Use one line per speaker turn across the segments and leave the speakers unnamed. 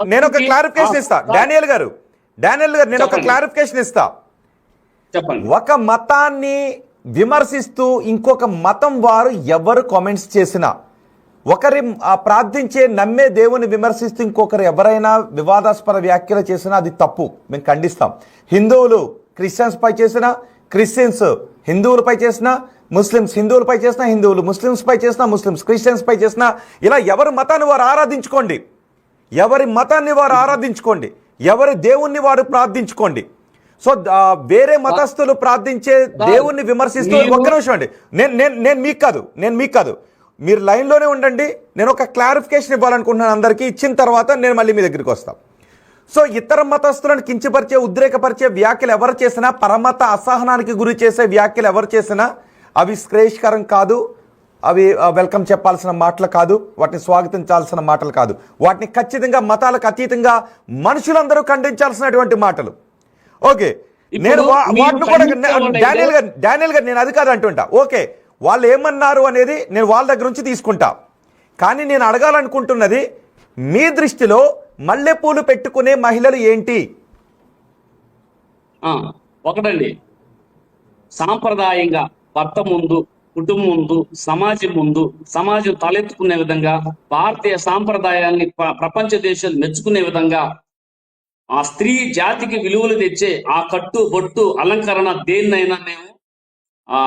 నేను ఒక క్లారిఫికేషన్ ఇస్తా. డానియల్ గారు. డానియల్ గారు నేను ఒక. క్లారిఫికేషన్ ఇస్తా.
చెప్పండి.
ఒక మతాన్ని విమర్శిస్తూ ఇంకొక మతం వారు ఎవరు కామెంట్స్ చేసినా ఒకరి ప్రార్థించే నమ్మే దేవుని విమర్శిస్తూ ఇంకొకరు ఎవరైనా వివాదాస్పద వ్యాఖ్యలు చేసినా అది తప్పు. మేము ఖండిస్తాం. హిందువులు క్రిస్టియన్స్ పై చేసిన క్రిస్టియన్స్ హిందువులపై చేసిన ముస్లిమ్స్ హిందువులపై చేసిన హిందువులు ముస్లిమ్స్ పై చేసిన ముస్లిమ్స్ క్రిస్టియన్స్ పై చేసిన ఇలా ఎవరి మతాన్ని వారు ఆరాధించుకోండి. ఎవరి మతాన్ని వారు ఆరాధించుకోండి ఎవరి దేవుణ్ణి వారు ప్రార్థించుకోండి. సో వేరే మతస్థులు ప్రార్థించే దేవుణ్ణి విమర్శిస్తూ
మీరు-
ఒక్క నిమిషం అండి. నేను నేను నేను మీకు కాదు నేను మీకు కాదు. మీరు లైన్లోనే ఉండండి నేను ఒక క్లారిఫికేషన్ ఇవ్వాలనుకుంటున్నాను అందరికీ ఇచ్చిన తర్వాత నేను మళ్ళీ మీ దగ్గరికి వస్తాను సో ఇతర మతస్థులను కించపరిచే ఉద్రేకపరిచే వ్యాఖ్యలు ఎవరు చేసినా పరమత అసహనానికి గురి చేసే వ్యాఖ్యలు ఎవరు చేసినా అవి శ్రేయస్కరం కాదు అవి వెల్కమ్ చెప్పాల్సిన మాటలు కాదు వాటిని స్వాగతించాల్సిన మాటలు కాదు. వాటిని ఖచ్చితంగా మతాలకు అతీతంగా మనుషులందరూ ఖండించాల్సినటువంటి మాటలు. ఓకే నేను వాటిని కూడా డానియల్ గారు డానియల్ గారు నేను అది కాదు అంటుంటా. ఓకే వాళ్ళు ఏమన్నారు అనేది నేను వాళ్ళ దగ్గర నుంచి తీసుకుంటా. కానీ నేను అడగాలనుకుంటున్నది మీ దృష్టిలో మల్లెపూలు పెట్టుకునే మహిళలు ఏంటి?
ఒకటండి. సాంప్రదాయంగా భర్త ముందు కుటుంబం ముందు సమాజం ముందు సమాజం తలెత్తుకునే విధంగా భారతీయ సాంప్రదాయాన్ని ప్రపంచ దేశాలు మెచ్చుకునే విధంగా ఆ స్త్రీ జాతికి విలువలు తెచ్చే ఆ కట్టు బొట్టు అలంకరణ దేన్నైనా మేము ఆ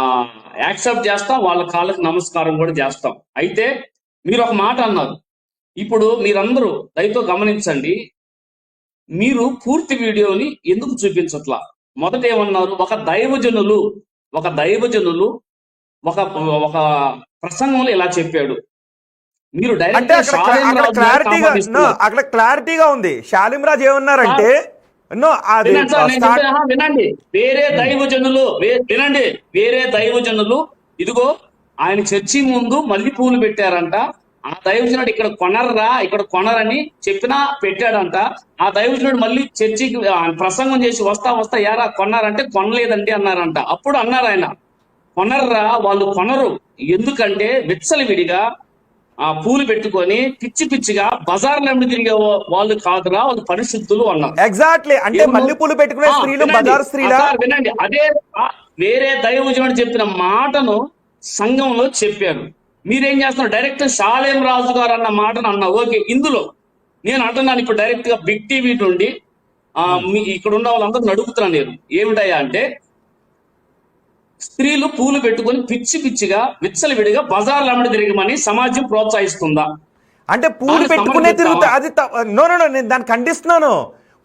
యాక్సెప్ట్ చేస్తాం వాళ్ళ కాళ్ళకి నమస్కారం కూడా చేస్తాం. అయితే మీరు ఒక మాట అన్నారు. ఇప్పుడు మీరందరూ దయతో గమనించండి. మీరు పూర్తి వీడియోని ఎందుకు చూపించట్లా? మొదట ఏమన్నారు? ఒక దైవజనులు ఒక దైవజనులు ఒక ఒక ప్రసంగంలో ఇలా చెప్పాడు. మీరు డైరెక్ట్
అక్కడ క్లారిటీగా అక్కడ క్లారిటీగా ఉంది. శాలింరాజ్ ఏమన్నారంటే
వినండి వేరే దైవజనులు వినండి. వేరే దైవజనులు ఇదిగో ఆయన చర్చి ముందు మల్లి పూలు పెట్టారంట. ఆ దైవజనుడు ఇక్కడ కొనర్రా ఇక్కడ కొనరని చెప్పినా పెట్టాడంట. ఆ దైవజనుడు మళ్ళీ చర్చికి ప్రసంగం చేసి వస్తా వస్తా యారా కొన్నారంటే కొనలేదండి అన్నారంట. అప్పుడు అన్నారు ఆయన. కొనర్రా వాళ్ళు కొనరు. ఎందుకంటే విచ్చలవిడిగా ఆ పూలు పెట్టుకొని పిచ్చి పిచ్చిగా బజార్లు అమ్మి తిరిగే వాళ్ళు కాదురా వాళ్ళు పరిశుద్ధులు అన్నారు.
ఎగ్జాక్ట్లీ అంటే
ఏమో-
మల్లెపూలు పెట్టుకునే స్త్రీలు. బజార్ స్త్రీలా?
వినండి. అదే వేరే దైవజనుడు చెప్పిన మాటను సంఘంలో చెప్పారు. మీరేం చేస్తున్నారు? డైరెక్ట్ షాలేం రాజు గారు అన్న మాటను అన్నా ఓకే ఇందులో నేను అంటున్నాను ఇప్పుడు డైరెక్ట్గా బిగ్ టీవీ నుండి ఆ, మీ ఇక్కడ ఉన్న వాళ్ళందరూ నడుపుతున్నాను నేను. ఏమిటయ్యా అంటే స్త్రీలు పూలు పెట్టుకొని పిచ్చి పిచ్చిగా విచ్చలవిడిగా బజార్లు అమ్మడి తిరగమని సమాజం ప్రోత్సహిస్తుందా
అంటే పూలు పెట్టుకునే? తిరుగుతా అది నో నో నేను దాన్ని ఖండిస్తున్నాను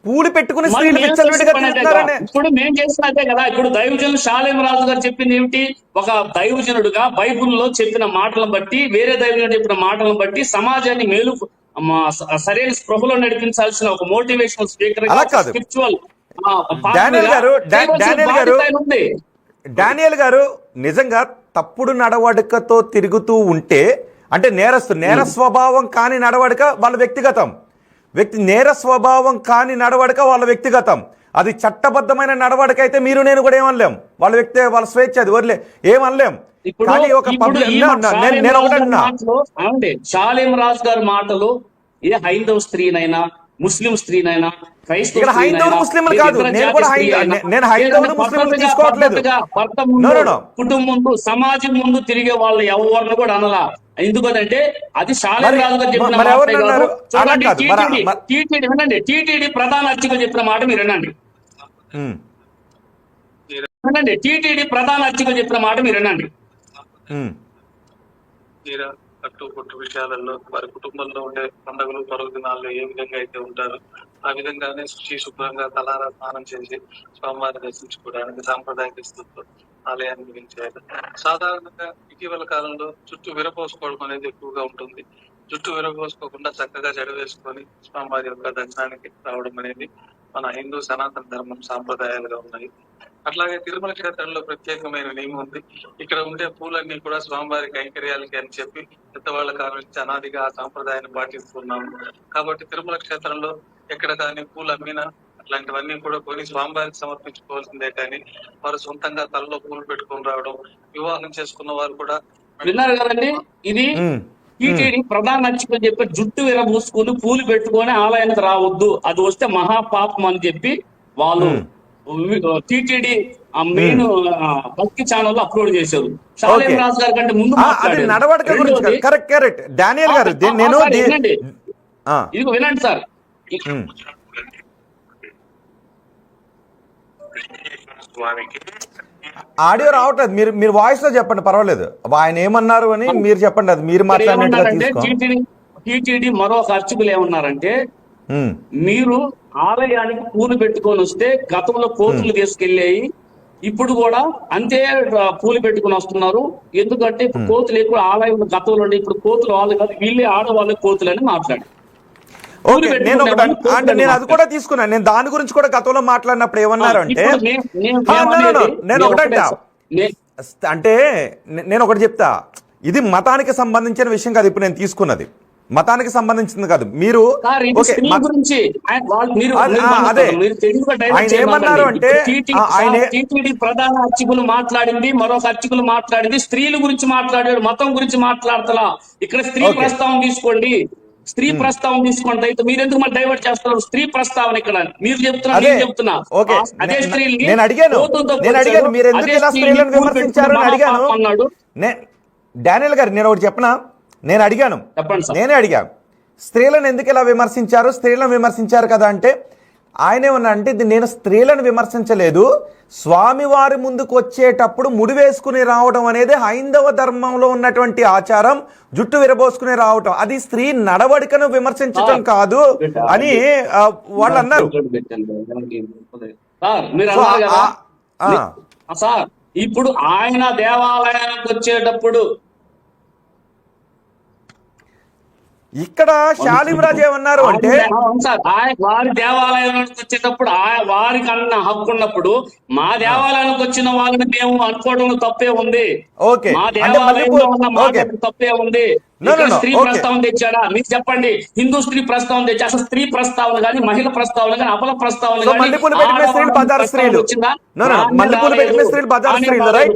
పూలు పెట్టుకునే స్త్రీలు విచ్చలవిడిగా
కదా. ఇప్పుడు మేము చేసిన అదే కదా ఇప్పుడు దైవజనులు షాలేం రాజు గారు చెప్పింది ఏమిటి ఒక దైవజనుడుగా బైబిల్లో చెప్పిన మాటలను బట్టి వేరే దైవజనుడు చెప్పిన మాటలను బట్టి సమాజాన్ని మేలు సరైన స్పృహలో నడిపించాల్సిన ఒక మోటివేషనల్ స్పీకర్. స్పిరిచువల్
గారు, గారు,
ఉంది
డానియల్ గారు నిజంగా తప్పుడు నడవడికతో తిరుగుతూ ఉంటే అంటే నేరస్తు నేర స్వభావం కాని నడవడిక వాళ్ళ వ్యక్తిగతం. వ్యక్తి నేర స్వభావం కాని నడవడిక వాళ్ళ వ్యక్తిగతం. అది చట్టబద్ధమైన నడవడిక అయితే మీరు నేను కూడా ఏమనలేం. వాళ్ళ వ్యక్తి వాళ్ళ స్వేచ్ఛ అది వదిలే ఏమనలేం. కానీ ఒక నేను
షాలేం రాజు గారి మాటలు ఏ హైందవ స్త్రీనైనా ముస్లిం స్త్రీనైనా
ఇక్కడ హైందవులు, ముస్లింలు కాదు. నేను కూడా నేను హైందవులు, ముస్లింలు తీసుకోవట్లేదు.
భర్త ముందు. కుటుంబం ముందు సమాజం ముందు తిరిగే వాళ్ళు ఎవరిని కూడా అనలా ఎందుకంటే అది షాలేం
మరి-
రాజు గారు చెప్పిన చూడండి
కాదు. మరి-
టీటీడీ వినండి టీటీడీ ప్రధాన అర్చకులు చెప్పిన మాట మీరు వినండి వినండి టీటీడీ ప్రధాన అర్చకులు చెప్పిన మాట మీరు వినండి
ఉమ్.
కట్టు పొట్టు విషయాలలో వారి కుటుంబంలో ఉండే పండుగలు పర్వదినాల్లో ఏ విధంగా అయితే ఉంటారో ఆ విధంగానే శుచి శుభ్రంగా తలారా స్నానం చేసి స్వామివారిని దర్శించుకోవడానికి సాంప్రదాయ దుస్తులతో ఆలయాన్ని ముగించారు సాధారణంగా ఇటీవల కాలంలో జుట్టు విరపోసుకోవడం అనేది ఎక్కువగా ఉంటుంది జుట్టు విరపోసుకోకుండా చక్కగా జడ వేసుకొని స్వామివారి యొక్క దర్శనానికి రావడం అనేది మన హిందూ సనాతన ధర్మం సాంప్రదాయాలుగా ఉన్నాయి అట్లాగే తిరుమల క్షేత్రంలో ప్రత్యేకమైన నియమం ఉంది. ఇక్కడ ఉండే పూలన్నీ కూడా స్వామివారి కైంకర్యాలకి అని చెప్పి పెద్దవాళ్ళ కాలం నుంచి అనాదిగా ఆ సాంప్రదాయాన్ని పాటిస్తున్నాము. కాబట్టి తిరుమల క్షేత్రంలో ఎక్కడ కానీ పూలు అమ్మినా అట్లాంటివన్నీ కూడా కొని స్వామివారికి సమర్పించుకోవాల్సిందే కానీ వారు సొంతంగా తలలో పూలు పెట్టుకొని రావడం వివాహం చేసుకున్న వారు కూడా
విన్నారు కదండి? ఇది. టీటీడీ ప్రధాన అర్చకులు చెప్పి జుట్టు విరబూసుకుని పూలు పెట్టుకొని ఆలయానికి రావద్దు. అది వస్తే మహాపాపం అని చెప్పి వాళ్ళు టీటీడీ మెయిన్ భక్తి ఛానల్ అప్లోడ్ చేశారు. షాలేం. రాజు గారి కంటే ముందు.
నడవడిక గురించి కరెక్ట్ కరెక్ట్. డానియల్ గారు నేను
వినండి.
ఆ,
ఇదిగో వినండి సార్.
ఆడియో రావట్లేదు. మీరు మీరు వాయిస్లో చెప్పండి పర్వాలేదు. ఆయన ఏమన్నారు అని మీరు చెప్పండి అది మీరు తీసుకో.
టీటీడీ టీటీడీ మరో అర్చకులు ఏమన్నారంటే మీరు ఆలయానికి పూలు పెట్టుకొని వస్తే గతంలో కోతులు తీసుకెళ్ళాయి ఇప్పుడు కూడా అంతే పూలు పెట్టుకొని వస్తున్నారు. ఎందుకంటే ఇప్పుడు కోతులు ఎక్కువ ఆలయంలో గతంలో ఉండే ఇప్పుడు కోతులు వాళ్ళు కాదు వీళ్ళే ఆడవాళ్ళే కోతులు అని మాట్లాడి
ఓకే నేను అంటే నేను అది కూడా తీసుకున్నాను. నేను దాని గురించి కూడా గతంలో మాట్లాడినప్పుడు ఏమన్నారు అంటే
ఇప్పుడు నే- నేను
ఆ, no, no, no.
ఏమనేది-
నేను
నేను
ఒకటే
ఒకటే సార్. నే-
అంటే నేను ఒకటి చెప్తా. ఇది మతానికి సంబంధించిన విషయం కాదు ఇప్పుడు నేను తీసుకున్నది. మతానికి సంబంధించింది కాదు. మీరు అది- ఆయన ఏమన్నారు. అంటే,
ప్రధాన అర్చకులు మాట్లాడింది మరొక అర్చకులు మాట్లాడింది స్త్రీల గురించి మాట్లాడాడు మతం గురించి మాట్లాడతలా. ఇక్కడ స్త్రీ
ఓకే.
ప్రస్తావన తీసుకోండి. స్త్రీ ప్రస్తావన తీసుకోండి. అయితే మీరు ఎందుకు డైవర్ట్ చేస్తున్నారు? స్త్రీ ప్రస్తావన ఇక్కడ. మీరు చెప్తున్నా నేను చెప్తున్నా. అదే
నే-
స్త్రీల్ని
నేను అడిగాను.
కోతులతో
నేను అడిగాను.
పోల్చారు.
మీరు ఎందుకు
అదే
ఇలా
స్త్రీల్ని
స్త్రీలను
పూలు
విమర్శించారు అని
పెట్టుకుని
అడిగాను.
మహాపాపం అన్నాడు.
డానియల్ గారు నేను ఒకటి చెప్పనా? నేను అడిగాను. నేనే అడిగాను. స్త్రీలను ఎందుకు ఇలా విమర్శించారు? స్త్రీలను విమర్శించారు కదా అంటే ఆయన ఏమన్నా అంటే ఇది నేను స్త్రీలను విమర్శించలేదు. స్వామివారి ముందుకు వచ్చేటప్పుడు ముడి వేసుకుని రావడం అనేది హైందవ ధర్మంలో ఉన్నటువంటి ఆచారం. జుట్టు విరబోసుకుని రావటం. అది స్త్రీ నడవడికను విమర్శించటం కాదు అని వాళ్ళు అన్నారు.
సార్ ఇప్పుడు ఆయన దేవాలయానికి వచ్చేటప్పుడు
ఇక్కడ శాలిమరాజు ఏమన్నారు అంటే
వారి దేవాలయానికి వచ్చేటప్పుడు వారికి అన్న హక్కు ఉన్నప్పుడు మా దేవాలయానికి వచ్చిన వాళ్ళని మేము అనుకోవడంలో తప్పే ఉంది
ఓకే.
మా దేవాలయంలో ఉన్న తప్పే ఉంది. స్త్రీ. ప్రస్తావన తెచ్చాడా మీరు చెప్పండి హిందూ స్త్రీ ప్రస్తావన తెచ్చా అసలు స్త్రీ ప్రస్తావన కానీ మహిళ ప్రస్తావన కానీ అపల ప్రస్తావన. వచ్చిందా?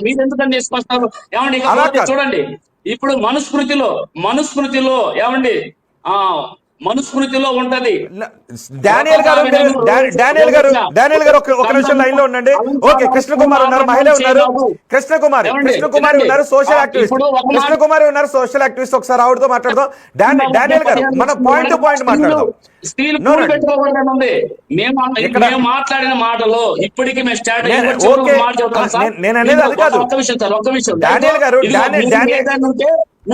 మీరు ఎందుకని తీసుకొస్తారు ఏమండి. చూడండి ఇప్పుడు మనుస్మృతిలో మనుస్మృతిలో ఏమండి? ఆ మనుస్మృతిలో ఉంటది.
డానియల్ గారు డానియల్ గారు డానియల్ గారు ఒక నిమిషం లైన్లో ఉండండి ఓకే కృష్ణ కుమార్ ఉన్నారు మహిళ ఉన్నారు. కృష్ణ కుమార్? కృష్ణ కుమార్? ఉన్నారు సోషల్ యాక్టివిస్ట్ కృష్ణ కుమార్ ఉన్నారు సోషల్ యాక్టివిస్ట్ ఒకసారి ఆవిడతో మాట్లాడదాం. డాని డానియల్ గారు మన పాయింట్ టు పాయింట్ మాట్లాడదాం.
మేము మాట్లాడిన మాటలో ఇప్పటికీ మేము స్టార్ట్
నేను- అనేది అది కాదు.
ఒక్క విషయం సార్ ఒక్క విషయం
డానియల్ గారు, డానియల్-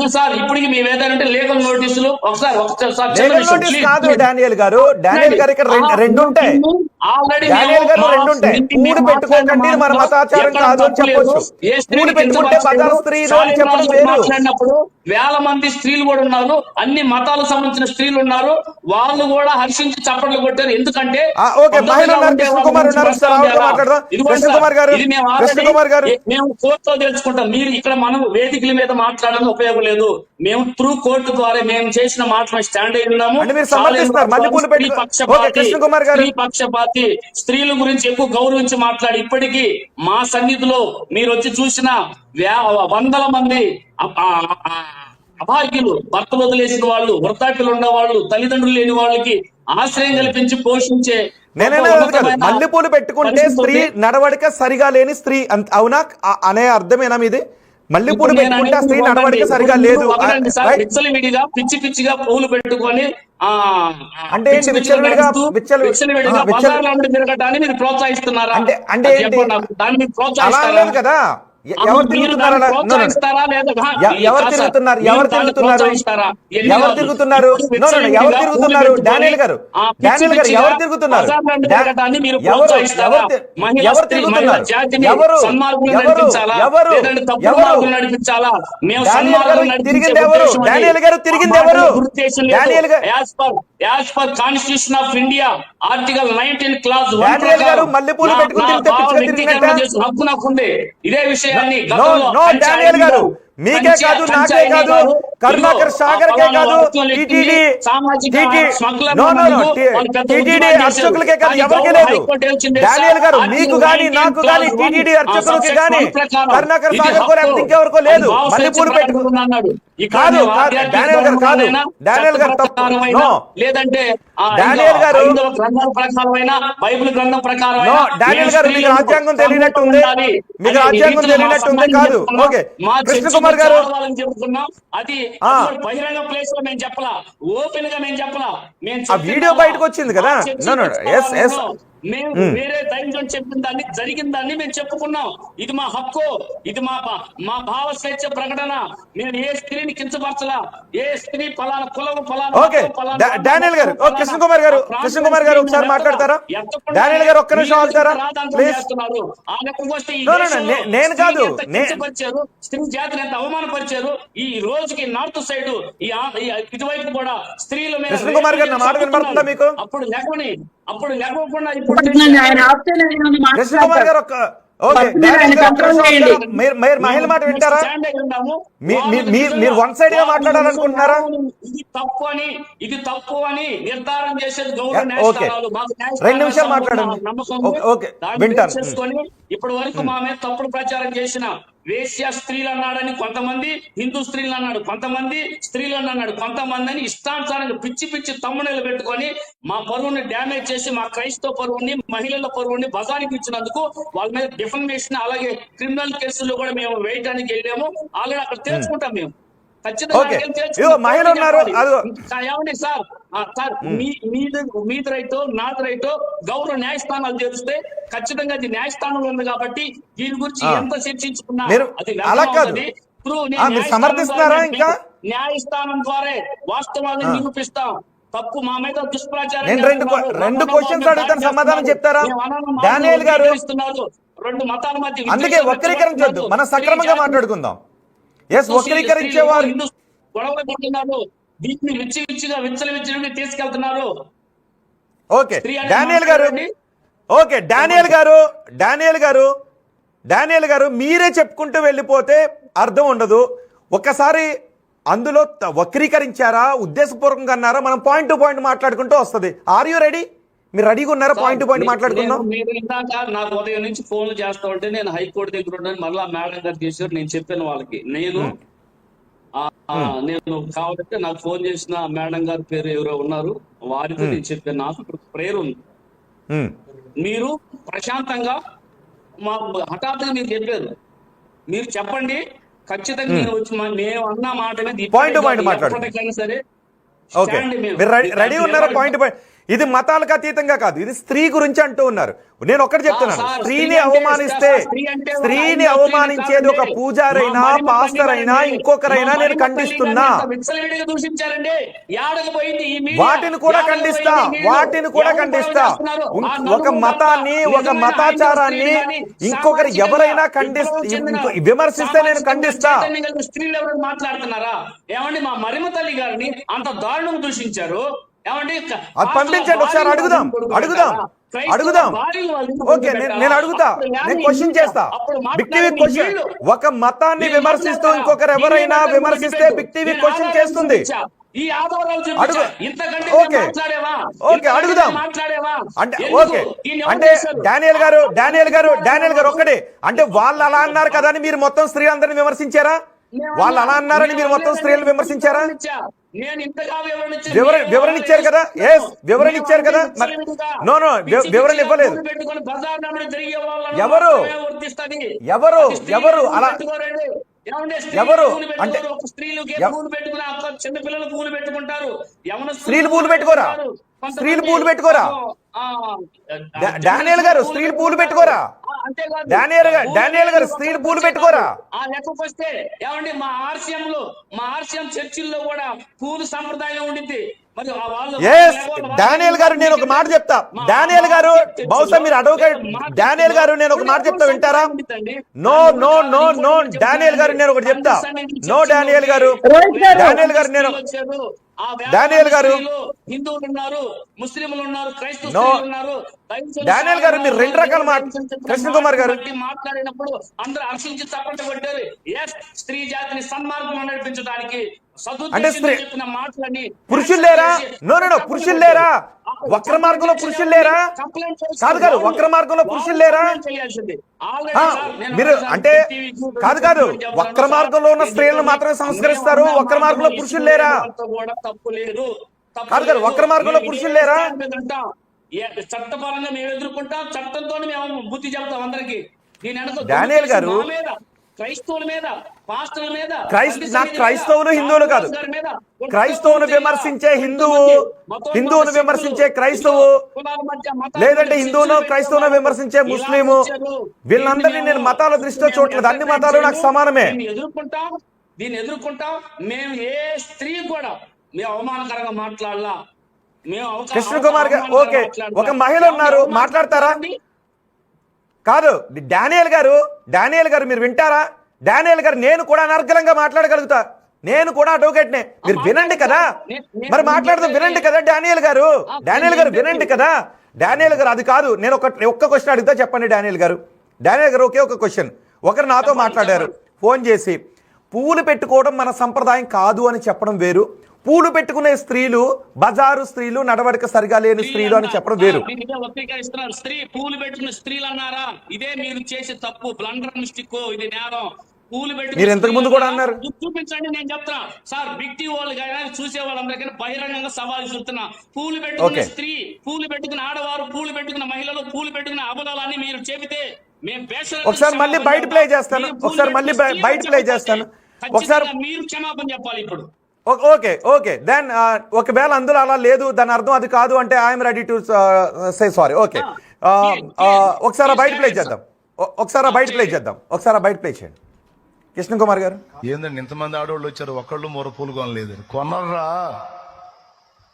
సార్ ఇప్పటికి మేము ఏదైనా ఉంటే లీగల్ నోటీసులు ఒకసారి ఒకసారి
కాదు. డానియల్ గారు. డానియల్ గారు ఇక్కడ రెండు- ఉంటాయి. డానియల్ గారు రెండు ఉంటాయి. పూలు పెట్టుకోకండి మన మతాచారం కాదు అని చెప్పొచ్చు. పూలు పెట్టుకుంటే బజారు స్త్రీలు అని చెప్పడం వేరు.
వేల మంది స్త్రీలు కూడా ఉన్నారు. అన్ని మతాలకు సంబంధించిన స్త్రీలు ఉన్నారు. వాళ్ళు కూడా హర్షించి చప్పట్లు కొట్టారు. ఎందుకంటే మేము కోర్టులో తెలుసుకుంటాం. మీరు ఇక్కడ మనం వేదికల మీద మాట్లాడడం ఉపయోగం లేదు. మేము త్రూ కోర్టు ద్వారా మేము చేసిన మాట స్టాండ్ అయి ఉన్నాము. పక్షపాతి, స్త్రీల గురించి ఎక్కువ గౌరవించి మాట్లాడి ఇప్పటికీ మా సన్నిధిలో మీరు వచ్చి చూసిన వందల మంది అభాగ్యులు భర్తలు వదిలేసిన వాళ్ళు వృద్ధాప్యులు ఉన్న వాళ్ళు తల్లిదండ్రులు లేని వాళ్ళకి ఆశ్రయం కల్పించి పోషించే
మల్లెపూలు పెట్టుకుంటే స్త్రీ. నడవడిక సరిగా లేని స్త్రీ అవునా? అనే అర్థమేనా మీది? మల్లెపూలు పెట్టుకుంటే స్త్రీ నడవడిక. సరిగా లేదు?
విచ్చలవిడిగా పిచ్చి పిచ్చిగా పూలు పెట్టుకొని
అంటే
మీరు ప్రోత్సహిస్తున్నారా?
అంటే- అంటే.
దాన్ని ప్రోత్సహిస్తారా?
కదా? ఎవరు తిరుగుతున్నారు? ఎవరు. తిరుగుతున్నారు? ఎవరు తిరుగుతున్నారు? ఎవరు. తిరుగుతున్నారు? డానియల్ గారు. డానియల్ గారు ఎవరు తిరుగుతున్నారు? ఎవరు తిరుగుతున్నారు? ఎవరు ఎవరు? ఎవరు తిరిగింది ఎవరు? డానియల్ గారు తిరిగింది ఎవరు? డానియల్ గారు-
India, Article 19 clause one
Daniel గారు మల్లెపూలు పెట్టుకుని
హక్కు నాకుంది. ఇదే విషయాన్ని
నో డానియల్ గారు మీకే కాదు నాకే కాదు. కరుణాకర్ సాగర్ కే కాదు టీటీడీ. అర్చకులకే కాదు ఎవరికి లేదు? డానియల్ గారు మీకు గాని
19
నాకు గాని టీటీడీ అర్చకులకి గాని కరుణాకర్ సాగర్ కూడా. ఇంకెవరికో లేదు
అది భావ
మల్లెపూలు
స్వేచ్ఛ
పెట్టుకు
ప్రకటన అన్నాడు ఇక్కడ
కాదు, డానియల్ గారు కాదు. డానియల్ గారు.
లేదంటే
డానియల్ గారు-
ప్రకారమైన బైబిల్ గ్రంథం ప్రకారం
డానియల్ గారు మీకు రాజ్యాంగం తెలియనట్టుంది మీకు రాజ్యాంగం తెలియనట్టుంది కాదు ఓకే కృష్ణ కుమార్ గారు
అది బహిరంగ ప్లేస్లో మేము చెప్పలా. ఓపెన్గా మేము చెప్పలా. మేము
వీడియో బయటకు వచ్చింది కదా?
మేము
Hmm.
వేరే దైవం చెప్పిన దాన్ని జరిగిన దాన్ని మేము చెప్పుకున్నాం. ఇది మా హక్కు. ఇది మా మా భావ స్వేచ్ఛ ప్రకటన. నేను ఏ స్త్రీని కించపరచలా? ఏ స్త్రీ ఫలానా కులం ఫలానా
డానియల్ గారు కృష్ణ కుమార్ గారు కృష్ణ కుమార్ గారు ఒకసారి మాట్లాడతారా? డానియల్ గారు ఒక్క నిమిషం ఆగుతారా? నేను కాదు.
స్త్రీ జాతిని ఎంత అవమానపరిచారు? ఈ రోజుకి నార్త్ సైడ్ ఈ ఇటువైపు కూడా స్త్రీల మీద
కృష్ణ కుమార్ గారు, నా మాట వినపడుతుందా మీకు?
అప్పుడు లెక్కని అప్పుడు లెక్కకుండా ఇప్పుడు
గారు? మీరు మహిళ మాట వింటారా? గా
వాళ్ళు
మాట్లాడాలనుకుంటున్నారా?
ఇది తప్పు అని ఇది తప్పు అని నిర్ధారణ చేసేది
రెండు నిమిషాలు మాట్లాడండి.
నమ్మకం ఇప్పటి వరకు మా మీద తప్పుడు ప్రచారం చేసిన వేశ్య స్త్రీలు అన్నాడని కొంతమంది హిందూ స్త్రీలు అన్నాడు కొంతమంది స్త్రీలు అన్నాడు కొంతమంది అని ఇష్టానుసారంగా పిచ్చి పిచ్చి తమ్ముడేలు పెట్టుకొని మా పరువుని డ్యామేజ్ చేసి మా క్రైస్తవ పరువుని మహిళల పరువుని బజానికి ఇచ్చినందుకు వాళ్ళ మీద డిఫర్మేషన్ అలాగే క్రిమినల్ కేసుల్లో కూడా మేము వేయడానికి వెళ్ళాము. ఆల్రెడీ అక్కడ తెలుసుకుంటాం మేము.
మహిళలు ఉన్నారు.
ఏమండి సార్ సార్ మీ మీది నాది రైతు గౌరవ న్యాయస్థానాలు చేస్తే ఖచ్చితంగా అది న్యాయస్థానంలో ఉంది కాబట్టి దీని గురించి. ఎంత చర్చించుకున్నా అది
అలా కాదు. మీరు సమర్థిస్తున్నారా
ద్వారా
ఇంకా?
న్యాయస్థానం ద్వారా వాస్తవాలను
ఆ.
నిరూపిస్తాం తప్పు మా మీద దుష్ప్రచారం
నేను రెండు రెండు
మీద
అడుగుతాను, సమాధానం. చెప్తారా? డానియేల్ గారు-.
రెండు మతాల మధ్య
అందుకే వక్రీకరించొద్దు. మనం సక్రమంగా మాట్లాడుకుందాం ఎస్ వక్రీకరించేవారు.
స్త్రీలు హిందూ గొడవలు పడుతున్నారు. దీన్ని విచ్చి విచ్చిగా విచ్చలు విచ్చలుగా తీసుకెళ్తున్నారు
ఓకే డానియల్ గారు. ఓకే డానియల్ గారు డానియల్ గారు డానియల్ గారు మీరే చెప్పుకుంటూ వెళ్ళిపోతే అర్థం ఉండదు. ఒకసారి అందులో వక్రీకరించారా ఉద్దేశపూర్వకంగా అన్నారా మనం పాయింట్ టు పాయింట్ మాట్లాడుకుంటూ వస్తుంది. ఆర్ యూ రెడీ మీరు రెడీగా ఉన్నారా? పాయింట్ టు పాయింట్ మాట్లాడుకుందాం.
నేను- మీరు ఇందాక నాకు ఉదయం నుంచి ఫోన్లు చేస్తా ఉంటే నేను హైకోర్టు దగ్గర ఉన్నాను. మళ్ళా మేడం గారు చేశారు. నేను చెప్పాను వాళ్ళకి. నేను నేను కావాలంటే నాకు ఫోన్ చేసిన మేడం గారి పేరు ఎవరో ఉన్నారు. వారితో నేను చెప్పాను. నాకు ప్రేయర్ ఉంది. మీరు ప్రశాంతంగా మా హఠాత్తుగా మీరు చెప్పారు. మీరు చెప్పండి. ఖచ్చితంగా మీరు వచ్చి మేము అన్న మాట మీద ఇప్పుడే
Point to point
కాదు,
మాట్లాడు.
ఎప్పటికైనా సరే
ఓకే. మీరు రెడీ- రెడీ ఉన్నారా? పాయింట్ పాయింట్ ఇది మతాలకు అతీతంగా కాదు. ఇది స్త్రీ గురించి అంటూ ఉన్నారు. నేను ఒక్కటి చెప్తున్నాను. స్త్రీని అవమానిస్తే స్త్రీని అవమానించేది ఒక పూజారైనా పాస్టర్ అయినా ఇంకొకరైనా నేను ఖండిస్తున్నా? వాటిని కూడా ఖండిస్తా. వాటిని కూడా
ఎవరు
ఖండిస్తా. ఒక మతాన్ని ఒక మతాచారాన్ని ఇంకొకరు ఎవరైనా ఖండిస్
విప్లవం చెందిన
ఇంకో- విమర్శిస్తే నేను ఖండిస్తా.
స్త్రీలు ఎవరైనా మాట్లాడుతున్నారా? ఏమండి మా మరిమ తల్లి గారిని అంత దారుణంగా దూషించారు?
అది పంపించండి ఒకసారి అడుగుదాం అడుగుదాం అడుగుదాం. ఓకే నేను అడుగుతా నేను క్వశ్చన్ చేస్తా. బిగ్ టీవీ క్వశ్చన్ ఒక మతాన్ని విమర్శిస్తూ ఇంకొకరు ఎవరైనా విమర్శిస్తే బిగ్ టీవీ క్వశ్చన్ చేస్తుంది.
ఈ
ఓకే. ఓకే, అడుగుదాం. అంటే? ఓకే. అంటే? డానియల్ గారు డానియల్ గారు డానియల్ గారు ఒక్కడే. అంటే వాళ్ళు అలా అన్నారు కదా అని మీరు మొత్తం స్త్రీ అందరిని విమర్శించారా వాళ్ళు అలా అన్నారని మీరు మొత్తం స్త్రీలను విమర్శించారా?
వివరణ
ఇచ్చారు కదా ఎస్ వివరణ ఇచ్చారు కదా మరి నో నో వివరణ ఇవ్వలేదు ఎవరు? ఎవరు? ఎవరు? అలా- ఎవరు? అంటే-
చిన్న పిల్లలు పూలు పెట్టుకుంటారు
స్త్రీలు పూలు పెట్టుకోరా? స్త్రీలు పూలు పెట్టుకోరా? డానియల్ గారు స్త్రీలు పూలు పెట్టుకోరా. డానియల్ గారు- డానియల్ గారు స్త్రీలు పూలు పెట్టుకోరా?
ఆ లెక్కకు వస్తే ఏమండి మా ఆర్సీఎం లో మా ఆర్సీఎం చర్చిల్లో కూడా పూలు సంప్రదాయం ఉండింది
ఎస్ డానియల్ గారు నేను ఒక మాట చెప్తా. డానియల్ గారు బహుశా మీరు అడ్వకేట్ డానియల్ గారు నేను ఒక మాట చెప్తా వింటారా? No no no no Daniel గారు నేను ఒకటి చెప్తా. నో డానియల్ గారు. డానియల్ గారు నేను డానియల్ గారు.
హిందువులు ఉన్నారు ముస్లింలు ఉన్నారు క్రైస్తవ
నో.
స్త్రీలు ఉన్నారు. దయచేసి
డానియల్ గారు మీరు రెండు రకాల మాట కృష్ణ కుమార్ గారు.
మాట్లాడినప్పుడు అందరూ హర్షించి తప్పట్టు కొట్టారు. స్త్రీ జాతిని సన్మార్గంలో నడిపించడానికి
అంటే స్త్రీ పురుషులు లేరా నో నో నో పురుషులు లేరా వక్ర మార్గంలో పురుషులు లేరా కాదు కాదు వక్ర మార్గంలో పురుషులు లేరా మీరు అంటే కాదు కాదు వక్ర మార్గంలో ఉన్న స్త్రీలను మాత్రమే సంస్కరిస్తారు వక్ర మార్గంలో పురుషులు లేరా కాదు కాదు. వక్ర మార్గంలో పురుషులు లేరా?
చట్టపరంగా మేము ఎదుర్కొంటాం? చట్టంతో మేము బుద్ధి చెప్తాం అందరికి.
డానియేల్ గారు,
క్రైస్తవుల మీద పాస్టర్ల మీద మీద,
క్రైస్తవులు, హిందువులు కాదు. క్రైస్తవుని విమర్శించే హిందువు, హిందువుని విమర్శించే క్రైస్తవు, లేదంటే హిందువును క్రైస్తవును విమర్శించే ముస్లిము. వీళ్ళందరినీ నేను మతాల దృష్టితో
మేము
చూడట్లేదు. అన్ని మతాలు నాకు సమానమే.
ఎదుర్కొంటాం. దీన్ని ఎదుర్కొంటాం. మేము ఏ స్త్రీ కూడా మేము అవమానకరంగా మాట్లాడాలా. మేము
కృష్ణ కుమార్ గారు, ఓకే. ఒక మహిళ ఉన్నారు, మాట్లాడతారా? కాదు. డానియల్ గారు డానియల్ గారు మీరు వింటారా? డానియల్ గారు నేను కూడా అనర్గళంగా మాట్లాడగలుగుతా. నేను కూడా అడ్వకేట్నే. మీరు వినండి కదా. మరి మాట్లాడదాం. వినండి కదా డానియల్ గారు. డానియల్ గారు వినండి కదా. డానియల్ గారు అది కాదు. నేను ఒక ఒక్క క్వశ్చన్ అడుగుతా చెప్పండి డానియల్ గారు. డానియల్ గారు ఒకే ఒక క్వశ్చన్ ఒకరు నాతో మాట్లాడారు. ఫోన్ చేసి పువ్వులు పెట్టుకోవడం మన సంప్రదాయం కాదు అని చెప్పడం వేరు. పూలు పెట్టుకునే స్త్రీలు బజారు స్త్రీలు నడవడిక సరిగా లేని స్త్రీలు అని చెప్పడం వేరు
స్త్రీ పూలు పెట్టుకున్న స్త్రీలు అన్నారా ఇదే మీరు చేసే తప్పు బ్లండర్ మిస్టేక్ ఇది నేరం పూలు పెట్టుకున్న
మీరు ఇంతకు ముందు కూడా అన్నారు.
చూపించండి నేను చెప్తున్నా సార్ బిగ్ టీ వాళ్ళు కానీ చూసే వాళ్ళందరికీ బహిరంగంగా సవాల్ చూస్తున్నా పూలు పెట్టుకున్న. స్త్రీ పూలు పెట్టుకున్న ఆడవారు పూలు పెట్టుకున్న మహిళలు పూలు పెట్టుకున్న అబలాలని మీరు చెబితే
ఒకసారి మళ్ళీ బయట
చెప్తాం.
ప్లే చేస్తాను. ఒకసారి మళ్ళీ బయట ప్లే చేస్తాను. ఒకసారి-
మీరు క్షమాపణ చెప్పాలి ఇప్పుడు
ఓకే ఓకే. దెన్ ఒకవేళ అందులో అలా లేదు దాని అర్థం అది కాదు అంటే I'm ready to say sorry okay
Ah.
ఒకసారి బయట ప్లే
Yes,
చేద్దాం. ఒకసారి బయట ప్లే చేద్దాం. ఒకసారి బయట ప్లే చేయండి. కృష్ణ కుమార్ గారు?
ఏందండి ఇంతమంది ఆడవాళ్ళు వచ్చారు ఒక్కళ్ళు మూర పూలు కొనలేదు కొనర్రా.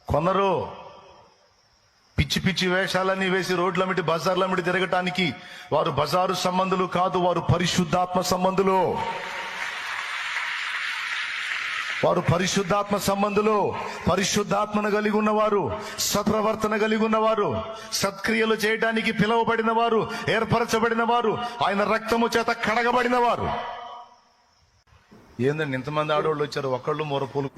కొనరు. పిచ్చి పిచ్చి వేషాలన్నీ వేసి రోడ్లమిటి బజార్లమిటి తిరగటానికి వారు బజారు సంబంధులు కాదు వారు పరిశుద్ధాత్మ సంబంధులు. వారు పరిశుద్ధాత్మ సంబంధులు పరిశుద్ధాత్మను కలిగి ఉన్నవారు సత్ప్రవర్తన కలిగి ఉన్నవారు సత్క్రియలు చేయడానికి పిలువబడిన వారు ఏర్పరచబడిన వారు ఆయన రక్తము చేత కడగబడిన వారు ఏందండి ఇంతమంది ఆడవాళ్ళు వచ్చారు ఒకళ్ళు మూర పూలు